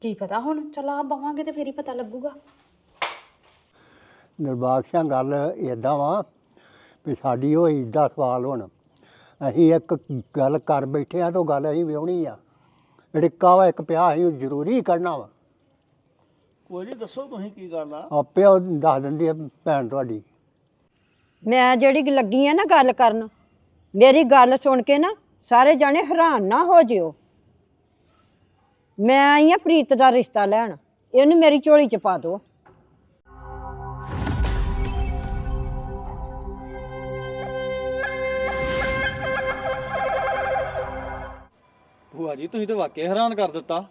ਕੀ ਪਤਾ ਹੁਣ? ਚਲ ਆ ਬਵਾਂਗੇ ਤੇ ਫੇਰ ਹੀ ਪਤਾ ਲੱਗੂਗਾ। ਦਿਲਬਾਗ ਸਿੰਘ ਗੱਲ ਇਦਾਂ ਵਾ ਵੀ ਸਾਡੀ ਉਹ ਇੱਜ਼ਤ ਦਾ ਸਵਾਲ ਹੁਣ। ਅਸੀਂ ਇੱਕ ਗੱਲ ਕਰ ਬੈਠੇ ਆ ਤਾਂ ਉਹ ਗੱਲ ਅਸੀਂ ਵਿਆਹਣੀ ਆ। ਰਿੱਕਾ ਵਾ ਇੱਕ ਪਿਆ ਅਸੀਂ ਉਹ ਜ਼ਰੂਰੀ ਕਰਨਾ ਵਾ। ਕੋਈ ਨਹੀਂ ਦੱਸੋ ਤੁਸੀਂ ਕੀ ਗੱਲ ਆ? ਆਪੇ ਉਹ ਦੱਸ ਦਿੰਦੀ ਆ ਭੈਣ ਤੁਹਾਡੀ। ਮੈਂ ਜਿਹੜੀ ਲੱਗੀ ਆ ਨਾ ਗੱਲ ਕਰਨ ਮੇਰੀ ਗੱਲ ਸੁਣ ਕੇ ਨਾ ਸਾਰੇ ਜਾਣੇ ਹੈਰਾਨ ਨਾ ਹੋ ਜਿਓ। ਮੈਂ ਆਈ ਆ ਪ੍ਰੀਤ ਦਾ ਰਿਸ਼ਤਾ ਲੈਣ ਇਹਨੂੰ ਮੇਰੀ ਝੋਲੀ ਚ ਪਾ ਦਿਓ। ਭੂਆ ਜੀ, ਤੁਸੀਂ ਤਾਂ ਵਾਕਿਆ ਹੈਰਾਨ ਕਰ ਦਿੱਤਾ।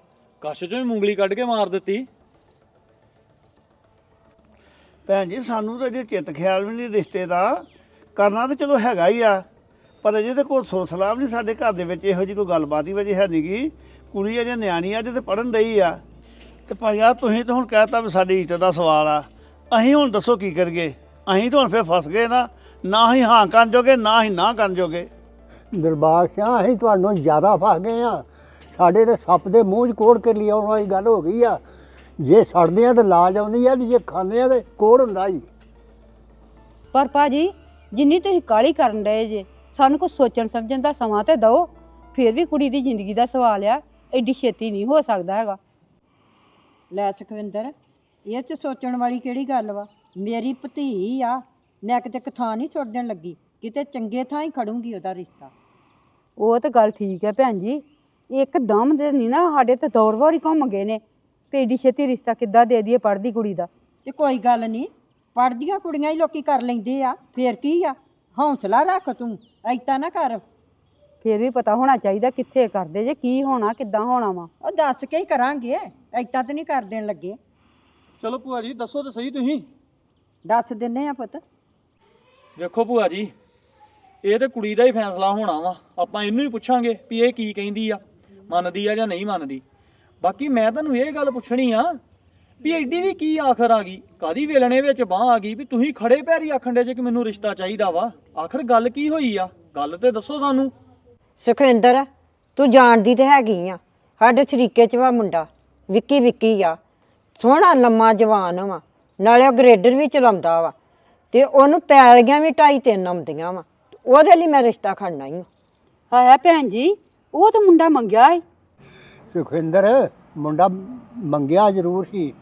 ਕਸ਼ ਚੋਂ ਹੀ ਮੂੰਗਲੀ ਕੱਢ ਕੇ ਮਾਰ ਦਿੱਤੀ। ਭੈਣ ਜੀ, ਸਾਨੂੰ ਤਾਂ ਅਜੇ ਚਿੱਤ ਖਿਆਲ ਵੀ ਨਹੀਂ ਰਿਸ਼ਤੇ ਦਾ ਕਰਨਾ ਤਾਂ ਚਲੋ ਹੈਗਾ ਹੀ ਆ। ਪਰ ਅਜੇ ਤੇ ਕੋਈ ਸੁਰ ਸਲਾਹ ਵੀ ਨਹੀਂ ਸਾਡੇ ਘਰ ਦੇ ਵਿੱਚ ਇਹੋ ਜਿਹੀ ਕੋਈ ਗੱਲਬਾਤ ਹੀ ਵਜੇ ਹੈ ਨਹੀਂਗੀ ਕੁੜੀ ਅਜੇ ਨਿਆਣੀ ਆ, ਅਜੇ ਤੇ ਪੜਨ ਰਹੀ ਆ। ਤੇ ਭਾਈ ਆ ਤੁਸੀਂ ਤਾਂ ਹੁਣ ਕਹਿਤਾ ਵੀ ਸਾਡੀ ਇੱਜ਼ਤ ਦਾ ਸਵਾਲ ਆ। ਅਸੀਂ ਹੁਣ ਦੱਸੋ ਕੀ ਕਰੀਏ? ਅਸੀਂ ਤਾਂ ਹੁਣ ਫੇਰ ਫਸ ਗਏ ਨਾ। ਨਾ ਹੀ ਹਾਂ ਕਰਨ ਜੋਗੇ, ਨਾ ਹੀ ਨਾ ਕਰਨ ਜੋਗੇ। ਦਿਲਬਾਗ ਸਿੰਘ ਅਸੀਂ ਤੁਹਾਨੂੰ ਜ਼ਿਆਦਾ ਫਸ ਗਏ ਆ ਸਾਡੇ ਤੇ ਸੱਪ ਦੇ ਮੂੰਹ 'ਚ ਕੋੜ ਕੇ ਲਿਆਉਣ ਵਾਲੀ ਗੱਲ ਹੋ ਗਈ ਆ। ਜੇ ਸੜਦੇ ਆ ਤਾਂ ਲਾਜ ਆਉਂਦੀ ਆ ਤੇ ਜੇ ਖਾਂਦੇ ਆ ਤੇ ਕੋੜ ਹੁੰਦਾ ਹੀ ਪਰ ਭਾਜੀ ਜਿੰਨੀ ਤੁਸੀਂ ਕਾਲੀ ਕਰਨ ਰਹੇ ਜੇ ਸਾਨੂੰ ਕੁਝ ਸੋਚਣ ਸਮਝਣ ਦਾ ਸਮਾਂ ਤੇ ਦਿਓ। ਫਿਰ ਵੀ ਕੁੜੀ ਦੀ ਜ਼ਿੰਦਗੀ ਦਾ ਸਵਾਲ ਆ ਐਡੀ ਛੇਤੀ ਨਹੀਂ ਹੋ ਸਕਦਾ ਹੈਗਾ। ਲੈ ਸੁਖਵਿੰਦਰ ਇਹ ਚ ਸੋਚਣ ਵਾਲੀ ਕਿਹੜੀ ਗੱਲ ਵਾ? ਮੇਰੀ ਭਤੀ ਆ ਮੈਂ ਕਿਤੇ ਕਥਾ ਨਹੀਂ ਸੁੱਟ ਦੇਣ ਲੱਗੀ। ਕਿਤੇ ਚੰਗੇ ਥਾਂ ਹੀ ਖੜੂੰਗੀ ਉਹਦਾ ਰਿਸ਼ਤਾ। ਉਹ ਤਾਂ ਗੱਲ ਠੀਕ ਹੈ ਭੈਣ ਜੀ ਇੱਕਦਮ ਦੇ ਨਹੀਂ ਨਾ ਸਾਡੇ ਤੇ ਦੌਰ ਵਾਰ ਹੀ ਘੁੰਮ ਗਏ ਨੇ। ਤੇ ਏਡੀ ਛੇਤੀ ਰਿਸ਼ਤਾ ਕਿੱਦਾਂ ਦੇ ਦਈਏ ਪੜਦੀ ਕੁੜੀ ਦਾ? ਤੇ ਕੋਈ ਗੱਲ ਨਹੀਂ ਪੜਦੀਆਂ ਕੁੜੀਆਂ ਹੀ ਲੋਕੀ ਕਰ ਲੈਂਦੇ ਆ ਫੇਰ ਕੀ ਆ? ਹੌਸਲਾ ਰੱਖ ਤੂੰ ਐਤਾ ਨਾ ਕਰ। ਫਿਰ ਵੀ ਪਤਾ ਹੋਣਾ ਚਾਹੀਦਾ ਕਿੱਥੇ ਕਰਦੇ ਜੇ ਕੀ ਹੋਣਾ ਕਿੱਦਾਂ ਹੋਣਾ ਵਾ। ਉਹ ਦੱਸ ਕੇ ਹੀ ਕਰਾਂਗੇ ਐਤਾ ਤੇ ਨਹੀਂ ਕਰ ਦੇਣ ਲੱਗੇ। ਚਲੋ ਭੂਆ ਜੀ ਦੱਸੋ ਤਾਂ ਸਹੀ ਤੁਸੀਂ। ਦੱਸ ਦਿੰਨੇ ਆ ਪੁੱਤ। ਵੇਖੋ ਭੂਆ ਜੀ ਇਹ ਤੇ ਕੁੜੀ ਦਾ ਹੀ ਫੈਸਲਾ ਹੋਣਾ ਵਾ। ਆਪਾਂ ਇਹਨੂੰ ਹੀ ਪੁੱਛਾਂਗੇ ਵੀ ਇਹ ਕੀ ਕਹਿੰਦੀ ਆ। ਮੰਨਦੀ ਆ ਜਾਂ ਨਹੀਂ ਮੰਨਦੀ। ਬਾਕੀ ਮੈਂ ਤੁਹਾਨੂੰ ਇਹ ਗੱਲ ਪੁੱਛਣੀ ਆ ਵੀ ਐਡੀ ਵੀ ਕੀ ਆਖਰ ਆ ਗਈ? ਕਾਦੀ ਵੇਲਣੇ ਵਿੱਚ ਬਾਹ ਆ ਗਈ ਵੀ ਤੁਸੀਂ ਖੜੇ ਪੈਰੀ ਆਖਣ ਦੇ ਜੇ ਕਿ ਮੈਨੂੰ ਰਿਸ਼ਤਾ ਚਾਹੀਦਾ ਵਾ? ਆਖਰ ਗੱਲ ਕੀ ਹੋਈ ਆ? ਗੱਲ ਤੇ ਦੱਸੋ ਸਾਨੂੰ। ਸੁਖਵਿੰਦਰ, ਤੂੰ ਜਾਣਦੀ ਤੇ ਹੈਗੀ ਆ। ਸਾਡੇ ਸ਼ਰੀਕੇ ਚ ਵਾ ਮੁੰਡਾ, ਵਿੱਕੀ ਵਿੱਕੀ ਆ। ਸੋਹਣਾ, ਲੰਮਾ, ਜਵਾਨ ਵਾ। ਨਾਲੇ ਉਹ ਗ੍ਰੇਡਰ ਵੀ ਚਲਾਉਂਦਾ ਵਾ। ਤੇ ਉਹਨੂੰ ਪੈਲੀਆਂ ਵੀ ਢਾਈ ਤਿੰਨ ਆਉਂਦੀਆਂ ਵਾ। ਉਹਦੇ ਲਈ ਮੈਂ ਰਿਸ਼ਤਾ ਖੜਨਾ ਹੀ ਆਇਆ ਭੈਣ ਜੀ ਉਹ ਤਾਂ ਮੁੰਡਾ ਮੰਗਿਆ ਏ। ਸੁਖਵਿੰਦਰ ਮੁੰਡਾ ਮੰਗਿਆ ਜ਼ਰੂਰ ਸੀ।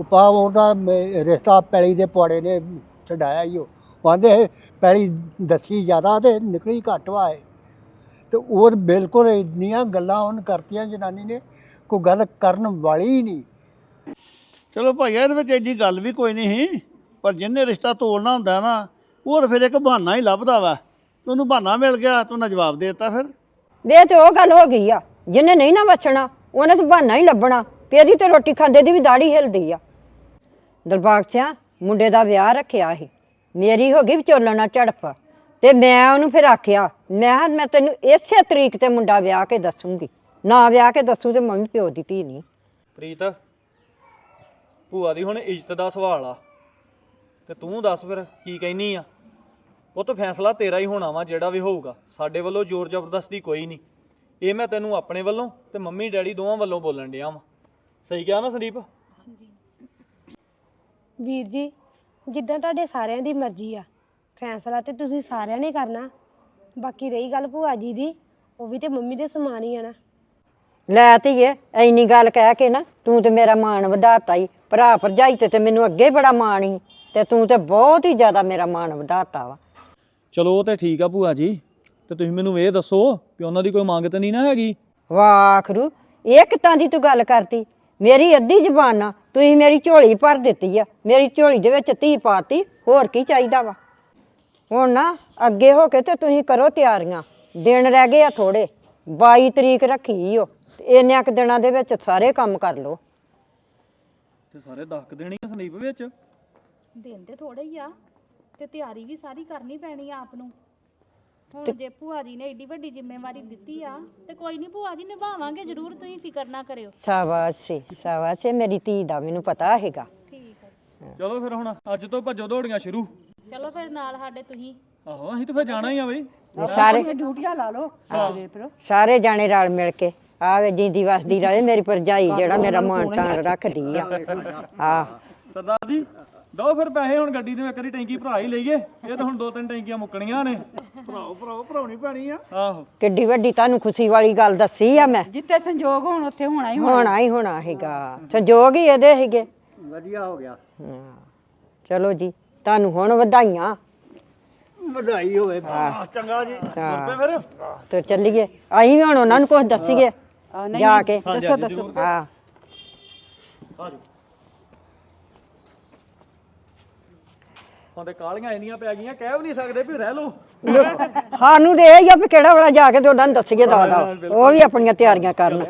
ਉਹ ਪਾ ਉਹਦਾ ਮ- ਰਿਸ਼ਤਾ ਪੈਲੀ ਦੇ ਪੁਆੜੇ ਨੇ ਛਡਾਇਆ ਹੀ ਉਹ ਕਹਿੰਦੇ ਪੈਲੀ ਦੱਸੀ ਜ਼ਿਆਦਾ ਤੇ ਨਿਕਲੀ ਘੱਟ ਵਾ ਏ। ਤੇ ਉਹ ਬਿਲਕੁਲ ਇੰਨੀਆਂ ਗੱਲਾਂ ਉਹਨ ਕਰਤੀਆਂ ਜਨਾਨੀ ਨੇ ਕੋਈ ਗੱਲ ਕਰਨ ਵਾਲੀ ਹੀ ਨਹੀਂ। ਚਲੋ ਭਾਈ ਇਹਦੇ ਵਿੱਚ ਐਡੀ ਗੱਲ ਵੀ ਕੋਈ ਨਹੀਂ ਸੀ ਪਰ ਜਿਹਨੇ ਰਿਸ਼ਤਾ ਤੋੜਨਾ ਹੁੰਦਾ ਨਾ ਉਹ ਤਾਂ ਫਿਰ ਇੱਕ ਬਹਾਨਾ ਹੀ ਲੱਭਦਾ ਵਾ। ਉਹਨੂੰ ਬਹਾਨਾ ਮਿਲ ਗਿਆ ਤੂੰ ਨਾ ਜਵਾਬ ਦੇ ਦਿੱਤਾ ਫਿਰ। ਵੇ ਤੇ ਉਹ ਗੱਲ ਹੋ ਗਈ ਆ ਜਿਹਨੇ ਨਹੀਂ ਨਾ ਬਚਣਾ ਉਹਨੇ ਤਾਂ ਬਹਾਨਾ ਹੀ ਲੱਭਣਾ ਇਹਦੀ ਤੇ ਰੋਟੀ ਖਾਂਦੇ ਦੀ ਵੀ ਦਾੜੀ ਹਿਲਦੀ ਆ। ਦਰਬਾਗ ਸਿਆ ਮੁੰਡੇ ਦਾ ਵਿਆਹ ਰੱਖਿਆ ਸੀ। ਮੇਰੀ ਹੋ ਗਈ ਵਿਚੋਲਣਾ ਝੜਪ। ਤੇ ਮੈਂ ਉਹਨੂੰ ਫਿਰ ਆਖਿਆ ਮੈਂ ਕਿਹਾ ਮੈਂ ਤੈਨੂੰ ਇਸੇ ਤਰੀਕ ਤੇ ਮੁੰਡਾ ਵਿਆਹ ਕੇ ਦੱਸੂਗੀ। ਨਾ ਵਿਆਹ ਕੇ ਦੱਸੂ ਤੇ ਮੰਮੀ ਪਿਓ ਦੀ ਧੀ ਨਹੀਂ। ਪ੍ਰੀਤ ਭੂਆ ਦੀ ਹੁਣ ਇੱਜ਼ਤ ਦਾ ਸਵਾਲ ਆ। ਤੇ ਤੂੰ ਦੱਸ ਫਿਰ ਕੀ ਕਹਿਨੀ ਆ? ਉਹ ਤਾਂ ਫੈਸਲਾ ਤੇਰਾ ਹੀ ਹੋਣਾ ਵਾ ਜਿਹੜਾ ਵੀ ਹੋਊਗਾ। ਸਾਡੇ ਵੱਲੋਂ ਜ਼ੋਰ ਜ਼ਬਰਦਸਤੀ ਕੋਈ ਨਹੀਂ। ਇਹ ਮੈਂ ਤੈਨੂੰ ਆਪਣੇ ਵੱਲੋਂ ਤੇ ਮੰਮੀ ਡੈਡੀ ਦੋਵਾਂ ਵੱਲੋਂ ਬੋਲਣ ਡਿਆ ਵਾਂ। ਸਹੀ ਕਿਹਾ ਨਾ ਸੰਦੀਪ? ਵੀਰ ਜੀ ਜਿੱਦਾਂ ਤੁਹਾਡੇ ਸਾਰਿਆਂ ਦੀ ਮਰਜ਼ੀ ਆ। ਫੈਸਲਾ ਤੇ ਤੁਸੀਂ ਸਾਰਿਆਂ ਨੇ ਕਰਨਾ। ਬਾਕੀ ਰਹੀ ਗੱਲ ਭੂਆ ਜੀ ਦੀ ਉਹ ਵੀ ਤੇ ਮੰਮੀ ਦੇ ਸਮਾਨ ਹੀ ਆ ਨਾ। ਲੈ ਧੀਏ ਐਨੀ ਗੱਲ ਕਹਿ ਕੇ ਨਾ ਤੂੰ ਤੇ ਮੇਰਾ ਮਾਣ ਵਧਾਤਾ ਹੀ ਭਰਾ ਭਰਜਾਈ ਤੇ ਤੇ ਮੈਨੂੰ ਅੱਗੇ ਬੜਾ ਮਾਣ ਸੀ ਤੇ ਤੂੰ ਤੇ ਬਹੁਤ ਹੀ ਜ਼ਿਆਦਾ ਮੇਰਾ ਮਾਣ ਵਧਾਤਾ ਵਾ। ਚਲੋ ਉਹ ਤੇ ਠੀਕ ਆ ਭੂਆ ਜੀ। ਤੇ ਤੁਸੀਂ ਮੈਨੂੰ ਇਹ ਦੱਸੋ ਕਿ ਉਹਨਾਂ ਦੀ ਕੋਈ ਮੰਗ ਤਾਂ ਨਹੀਂ ਨਾ ਹੈਗੀ? ਵਾਖਰੂ ਇਹ ਕਿੱਦਾਂ ਦੀ ਤੂੰ ਗੱਲ ਕਰਤੀ। ਮੇਰੀ ਅੱਧੀ ਜ਼ਬਾਨ ਨਾਲ ਤੁਸੀਂ ਮੇਰੀ ਝੋਲੀ ਭਰ ਦਿੱਤੀ ਆ। ਮੇਰੀ ਝੋਲੀ ਦੇ ਵਿੱਚ ਧੀ ਪਾਤੀ ਹੋਰ ਕੀ ਚਾਹੀਦਾ ਵਾ? ਹੁਣ ਨਾ ਅੱਗੇ ਹੋ ਕੇ ਤੇ ਤੁਸੀਂ ਕਰੋ ਤਿਆਰੀਆਂ। ਦਿਨ ਰਹਿ ਗਏ ਆ ਥੋੜੇ 22 ਤਰੀਕ ਰੱਖੀ ਓ। ਇੰਨਿਆਂ ਕੁ ਦਿਨਾਂ ਦੇ ਵਿੱਚ ਸਾਰੇ ਕੰਮ ਕਰ ਲਓ। ਤੇ ਸਾਰੇ ਦੱਸ ਦੇਣੀ ਆ ਸੰਦੀਪ ਵਿੱਚ? ਦਿਨ ਤੇ ਥੋੜਾ ਹੀ ਆ। ਤੇ ਤਿਆਰੀ ਵੀ ਸਾਰੀ ਕਰਨੀ ਪੈਣੀ ਆ ਆਪ ਨੂੰ। ਹੁਣ ਜੇ ਭੂਆ ਜੀ ਨੇ ਏਡੀ ਵੱਡੀ ਜ਼ਿੰਮੇਵਾਰੀ ਦਿੱਤੀ ਆ ਤੇ ਕੋਈ ਨਹੀਂ ਭੂਆ ਜੀ ਨਿਭਾਵਾਂਗੇ ਜ਼ਰੂਰ ਤੁਸੀਂ ਫਿਕਰ ਨਾ ਕਰਿਓ। ਸ਼ਾਬਾਸ਼ ਏ ਸ਼ਾਬਾਸ਼ ਏ ਮੇਰੀ ਧੀ ਦਾ ਮੈਨੂੰ ਪਤਾ ਹੈਗਾ। ਠੀਕ ਹੈ ਚਲੋ ਫਿਰ ਹੁਣ ਅੱਜ ਤੋਂ ਭੱਜੋ ਦੌੜੀਆਂ ਸ਼ੁਰੂ। ਚਲੋ ਫਿਰ ਨਾਲ ਸਾਡੇ ਤੁਸੀਂ। ਆਹੋ ਅਸੀਂ ਤਾਂ ਫਿਰ ਜਾਣਾ ਹੀ ਆ ਬਈ। ਸਾਰੇ ਡਿਊਟੀਆਂ ਲਾ ਲਓ ਪਰ ਸਾਰੇ ਜਾਣੇ ਰਲ ਮਿਲ ਕੇ ਆਵੇ ਜਿੰਦੀ ਵਸਦੀ ਰਹੇ ਮੇਰੀ ਭਰਜਾਈ ਜਿਹੜਾ ਮੇਰਾ ਮਾਣ ਤਾਣ ਰੱਖਦੀ ਆ। ਆ ਸਰਦਾਰ ਜੀ ਦੋ ਫਿਰ ਪੈਸੇ ਹੁਣ ਗੱਡੀ ਦੇ ਇੱਕ ਵਾਰੀ ਟੈਂਕੀ ਭਰਾ ਹੀ ਲਈਏ। ਇਹ ਤਾਂ ਹੁਣ ਦੋ ਤਿੰਨ ਟੈਂਕੀਆਂ ਮੁੱਕਣੀਆਂ ਨੇ। ਭਰਾਓ ਭਰਾਓ ਭਰਾਉਣੀ ਪੈਣੀ ਆ। ਆਹੋ। ਕਿੱਡੀ ਵੱਡੀ ਤੁਹਾਨੂੰ ਖੁਸ਼ੀ ਵਾਲੀ ਗੱਲ ਦੱਸੀ ਆ ਮੈਂ। ਜਿੱਥੇ ਸੰਜੋਗ ਹੋਣ ਉੱਥੇ ਹੋਣਾ ਹੀ ਹੋਣਾ। ਹੋਣਾ ਹੀ ਹੋਣਾ ਹੈਗਾ ਸੰਜੋਗ ਹੀ ਇਹਦੇ ਹੈਗੇ ਵਧੀਆ ਹੋ ਗਿਆ। ਹਾਂ। ਚਲੋ ਜੀ ਤੁਹਾਨੂੰ ਹੁਣ ਵਧਾਈਆਂ। ਵਧਾਈ ਹੋਵੇ ਚੰਗਾ ਜੀ। ਹਾਂ। ਫਿਰ? ਤੇ ਚੱਲੀਏ। ਅਸੀਂ ਵੀ ਹੁਣ ਉਹਨਾਂ ਨੂੰ ਕੁਝ ਦੱਸੀਏ। ਆ, ਨਹੀਂ, ਜਾ ਕੇ। ਦੱਸੋ ਦੱਸੋ। ਹਾਂ। ਹੁਣ ਤੇ ਕਾਲੀਆਂ ਇੰਨੀਆਂ ਪੈ ਗਈਆਂ ਕਹਿ ਵੀ ਨਹੀਂ ਸਕਦੇ ਵੀ ਰਹਿ ਲਓ। ਸਾਨੂੰ ਤੇ ਇਹ ਹੀ ਆ ਵੀ ਕਿਹੜਾ ਵੇਲਾ ਜਾ ਕੇ ਤੇ ਉਹਨਾਂ ਨੂੰ ਦੱਸੀਏ ਦਾ ਉਹ ਵੀ ਆਪਣੀਆਂ ਤਿਆਰੀਆਂ ਕਰਨ।